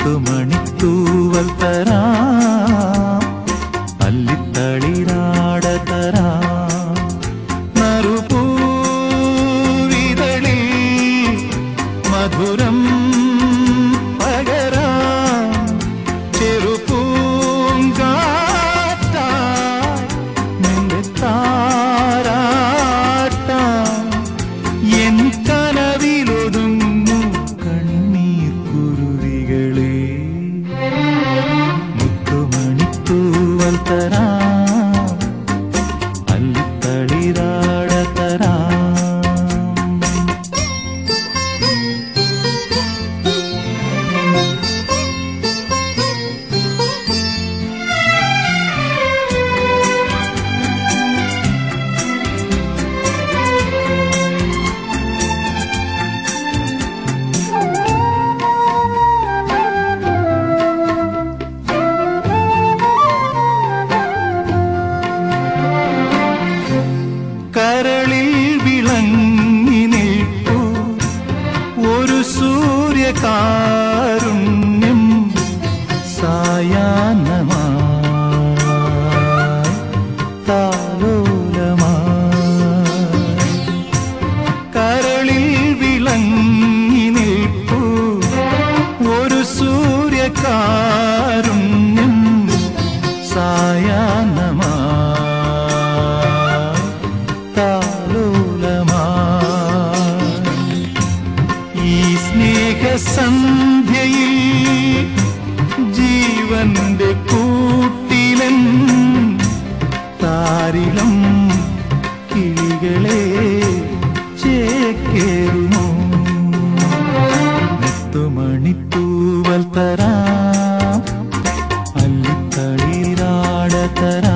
പത്തുമണിത്തൂവൽ തരാ. കാരുണ്യം സായാഹ്നമാ ഉള്ളിലേക്കേറിനു നെത്തുമണിത്തൂവൽ തരാം. അല്ലിത്തളീരാട തരാം.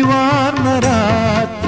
அறிவார்ந்த ராத்திரி